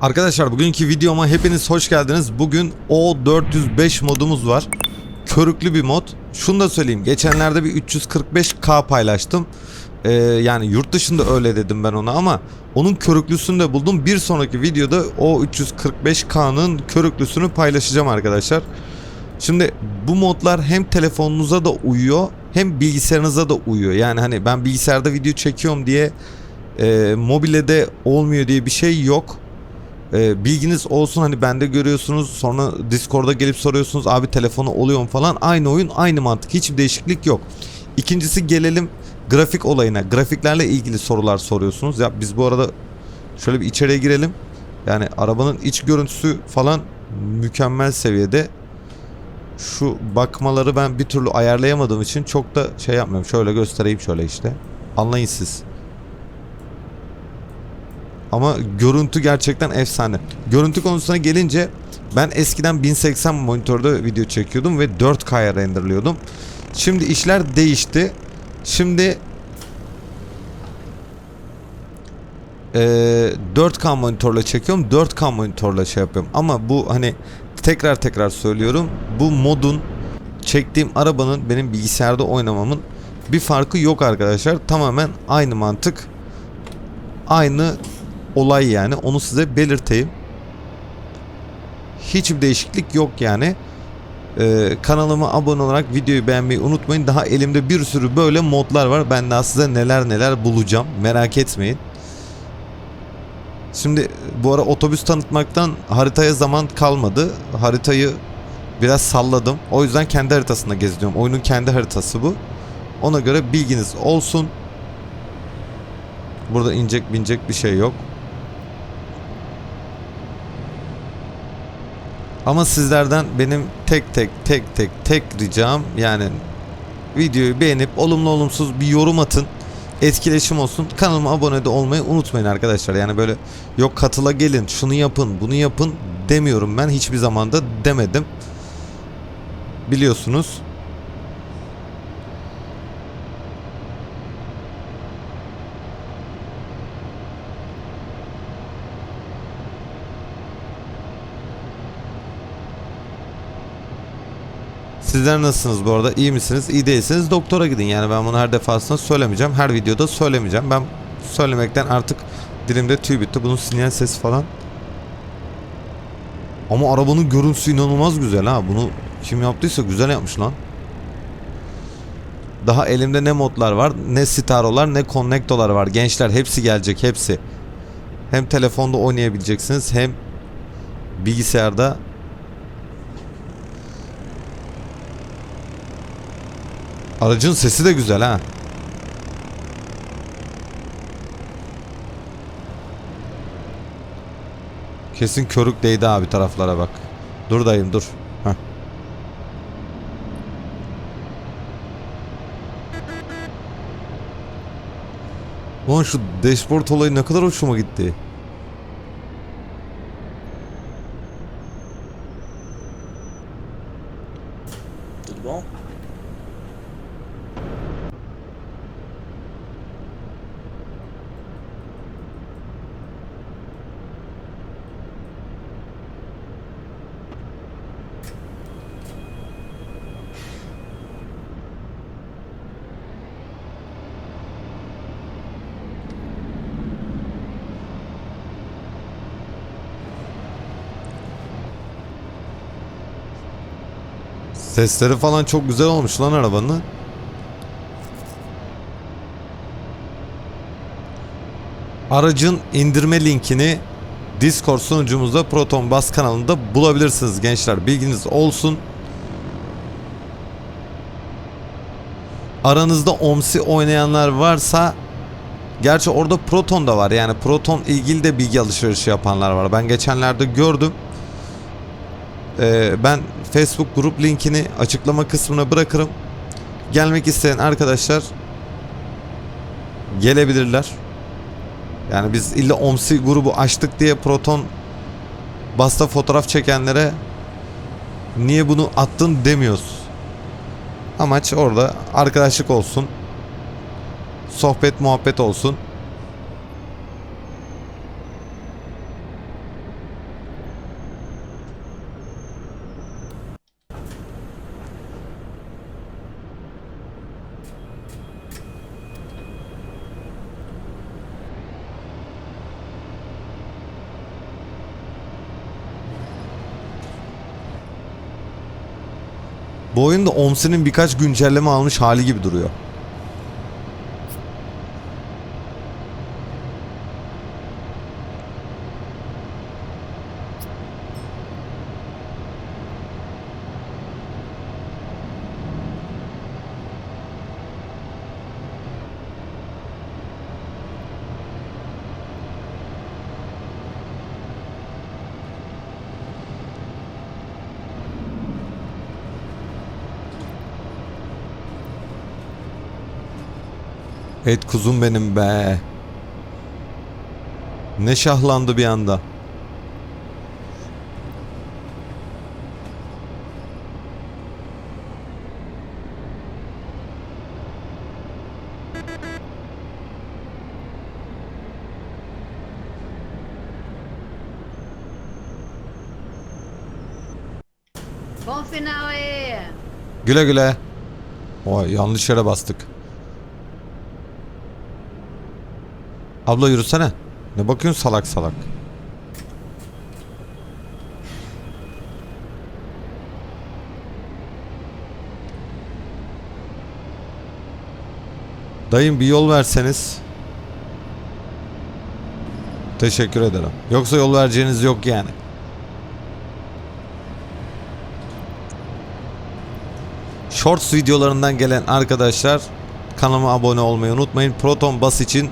Arkadaşlar bugünkü videoma hepiniz hoş geldiniz. Bugün O405 modumuz var. Körüklü bir mod. Şunu da söyleyeyim. Geçenlerde bir 345K paylaştım. Ee, yani yurt dışında öyle dedim ben ona ama onun körüklüsünü de buldum. Bir sonraki videoda o 345K'nın körüklüsünü paylaşacağım arkadaşlar. Şimdi bu modlar hem telefonunuza da uyuyor hem bilgisayarınıza da uyuyor. Yani hani ben bilgisayarda video çekiyorum diye e, mobilede olmuyor diye bir şey yok. E, bilginiz olsun hani bende görüyorsunuz sonra Discord'a gelip soruyorsunuz abi telefonu oluyor mu falan. Aynı oyun aynı mantık hiçbir değişiklik yok. İkincisi gelelim grafik olayına. Grafiklerle ilgili sorular soruyorsunuz. Ya biz bu arada şöyle bir içeriye girelim. Yani arabanın iç görüntüsü falan mükemmel seviyede. Şu bakmaları ben bir türlü ayarlayamadığım için çok da şey yapmıyorum. Şöyle göstereyim şöyle işte. Anlayın siz. Ama görüntü gerçekten efsane. Görüntü konusuna gelince ben eskiden 1080 monitörde video çekiyordum ve 4K'ya renderliyordum. Şimdi işler değişti. Şimdi eee 4K monitörle çekiyorum. 4K monitörle şey yapıyorum. Ama bu hani tekrar tekrar söylüyorum. Bu modun çektiğim arabanın benim bilgisayarda oynamamın bir farkı yok arkadaşlar. Tamamen aynı mantık. Aynı olay yani. Onu size belirteyim. Hiçbir değişiklik yok yani. Ee, kanalıma abone olarak videoyu beğenmeyi unutmayın. Daha elimde bir sürü böyle modlar var. Ben daha size neler neler bulacağım. Merak etmeyin. Şimdi bu ara otobüs tanıtmaktan haritaya zaman kalmadı. Haritayı biraz salladım. O yüzden kendi haritasında geziyorum. Oyunun kendi haritası bu. Ona göre bilginiz olsun. Burada inecek binecek bir şey yok. Ama sizlerden benim tek tek tek tek tek ricam yani videoyu beğenip olumlu olumsuz bir yorum atın. Etkileşim olsun. Kanalıma abone de olmayı unutmayın arkadaşlar. Yani böyle yok katıla gelin şunu yapın bunu yapın demiyorum ben. Hiçbir zamanda demedim. Biliyorsunuz. Sizler nasılsınız bu arada? İyi misiniz? İyi değilseniz doktora gidin. Yani ben bunu her defasında söylemeyeceğim. Her videoda söylemeyeceğim. Ben söylemekten artık dilimde tüy bitti. Bunun sinyal sesi falan. Ama arabanın görüntüsü inanılmaz güzel ha. Bunu kim yaptıysa güzel yapmış lan. Daha elimde ne modlar var, ne starolar, ne connectolar var. Gençler hepsi gelecek, hepsi. Hem telefonda oynayabileceksiniz hem bilgisayarda Aracın sesi de güzel ha. Kesin körük değdi abi taraflara bak. Dur dayım dur. Heh. Ulan şu dashboard olayı ne kadar hoşuma gitti. Sesleri falan çok güzel olmuş lan arabanın. Aracın indirme linkini Discord sunucumuzda Proton Bas kanalında bulabilirsiniz gençler. Bilginiz olsun. Aranızda OMSI oynayanlar varsa Gerçi orada Proton da var. Yani Proton ilgili de bilgi alışverişi yapanlar var. Ben geçenlerde gördüm. Ee, ben Facebook grup linkini açıklama kısmına bırakırım. Gelmek isteyen arkadaşlar gelebilirler. Yani biz illa OMSI grubu açtık diye Proton basta fotoğraf çekenlere niye bunu attın demiyoruz. Amaç orada arkadaşlık olsun. Sohbet muhabbet olsun. Bu oyunda OMSI'nin birkaç güncelleme almış hali gibi duruyor. Et kuzum benim be. Ne şahlandı bir anda. Güle güle. Oy yanlış yere bastık. Abla yürüsene. Ne bakıyorsun salak salak. Dayım bir yol verseniz. Teşekkür ederim. Yoksa yol vereceğiniz yok yani. Shorts videolarından gelen arkadaşlar kanalıma abone olmayı unutmayın. Proton Bus için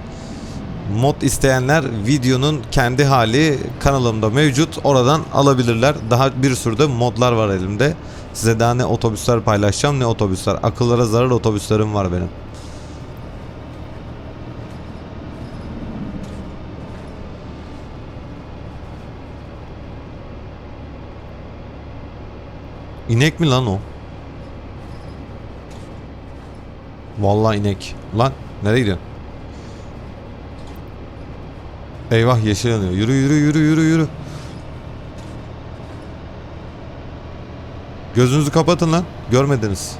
mod isteyenler videonun kendi hali kanalımda mevcut. Oradan alabilirler. Daha bir sürü de modlar var elimde. Size daha ne otobüsler paylaşacağım ne otobüsler. Akıllara zarar otobüslerim var benim. İnek mi lan o? Vallahi inek. Lan nereye gidiyorsun? Eyvah yeşil yanıyor. Yürü yürü yürü yürü yürü. Gözünüzü kapatın lan. Görmediniz.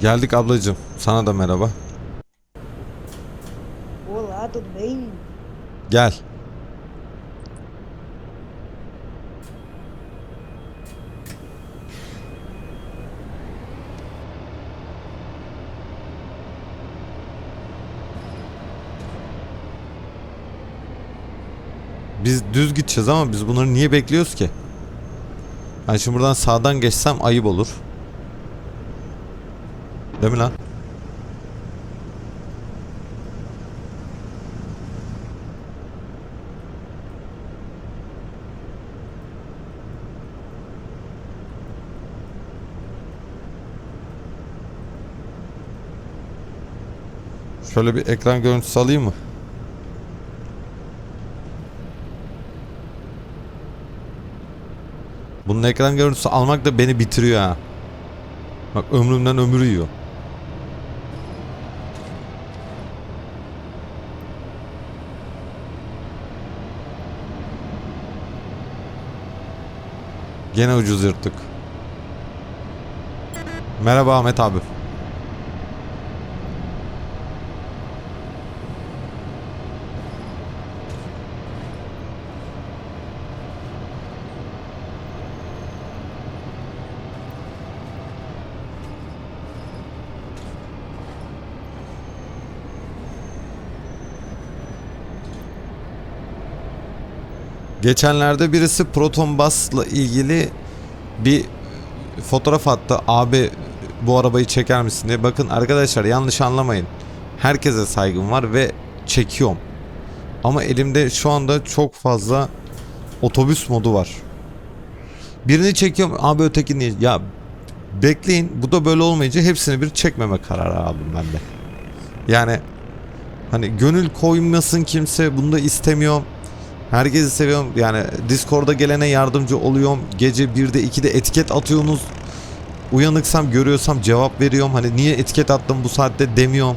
Geldik ablacığım. Sana da merhaba. Olá, tudo bem? Gel. Biz düz gideceğiz ama biz bunları niye bekliyoruz ki? Ben şimdi buradan sağdan geçsem ayıp olur. Değil mi lan? Şöyle bir ekran görüntüsü alayım mı? Bunun ekran görüntüsü almak da beni bitiriyor ha. Bak ömrümden ömür yiyor. Gene ucuz yırttık. Merhaba Ahmet abi. Geçenlerde birisi Proton Bus'la ilgili bir fotoğraf attı. Abi bu arabayı çeker misin diye. Bakın arkadaşlar yanlış anlamayın. Herkese saygım var ve çekiyorum. Ama elimde şu anda çok fazla otobüs modu var. Birini çekiyorum abi ötekini ya bekleyin bu da böyle olmayınca hepsini bir çekmeme kararı aldım ben de. Yani hani gönül koymasın kimse bunu da istemiyorum. Herkesi seviyorum. Yani Discord'a gelene yardımcı oluyorum. Gece 1'de 2'de etiket atıyorsunuz. Uyanıksam görüyorsam cevap veriyorum. Hani niye etiket attım bu saatte demiyorum.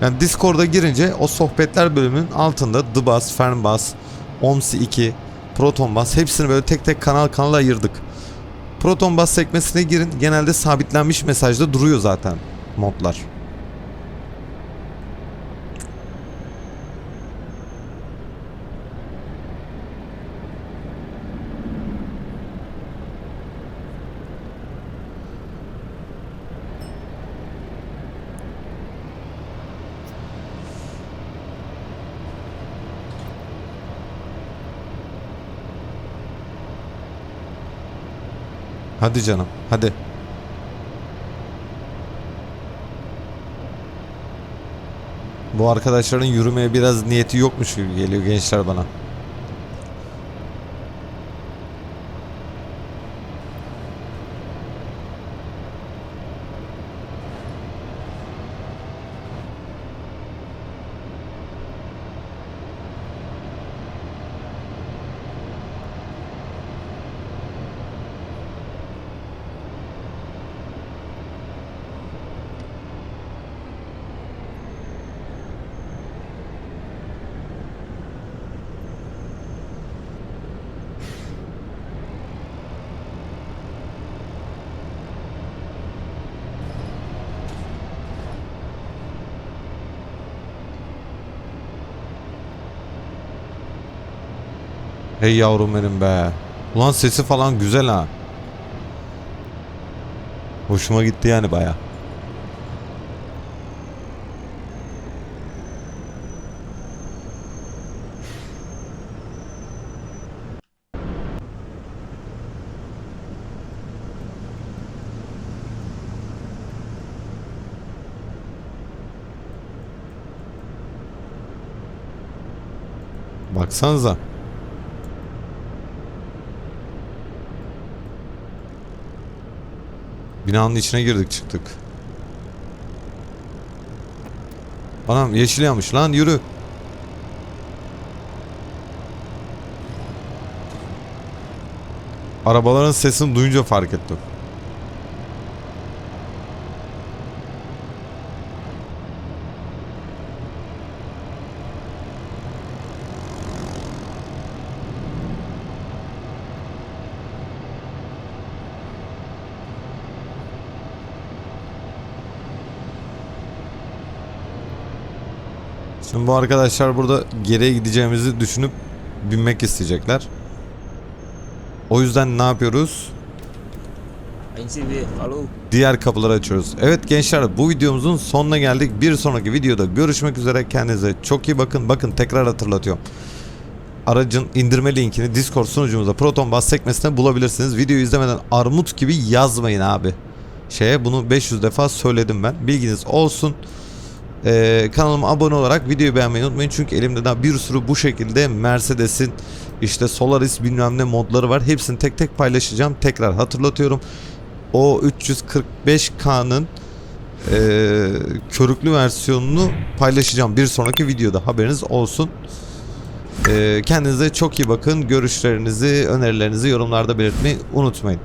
Yani Discord'a girince o sohbetler bölümünün altında The Bus, Fernbus, OMSI 2, Proton Bus hepsini böyle tek tek kanal kanal ayırdık. Proton bas sekmesine girin. Genelde sabitlenmiş mesajda duruyor zaten modlar. Hadi canım, hadi. Bu arkadaşların yürümeye biraz niyeti yokmuş gibi geliyor gençler bana. Hey yavrum benim be. Ulan sesi falan güzel ha. Hoşuma gitti yani baya. Baksanıza. Binanın içine girdik çıktık. Anam yeşil yanmış lan yürü. Arabaların sesini duyunca fark ettim. Şimdi bu arkadaşlar burada geriye gideceğimizi düşünüp binmek isteyecekler. O yüzden ne yapıyoruz? Diğer kapıları açıyoruz. Evet gençler bu videomuzun sonuna geldik. Bir sonraki videoda görüşmek üzere. Kendinize çok iyi bakın. Bakın tekrar hatırlatıyorum. Aracın indirme linkini Discord sunucumuzda Proton Bas sekmesinde bulabilirsiniz. Videoyu izlemeden armut gibi yazmayın abi. Şeye bunu 500 defa söyledim ben. Bilginiz olsun. Ee, kanalıma abone olarak videoyu beğenmeyi unutmayın. Çünkü elimde daha bir sürü bu şekilde Mercedes'in işte Solaris bilmem ne modları var. Hepsini tek tek paylaşacağım. Tekrar hatırlatıyorum. O 345K'nın e, körüklü versiyonunu paylaşacağım bir sonraki videoda. Haberiniz olsun. E, kendinize çok iyi bakın. Görüşlerinizi, önerilerinizi yorumlarda belirtmeyi unutmayın.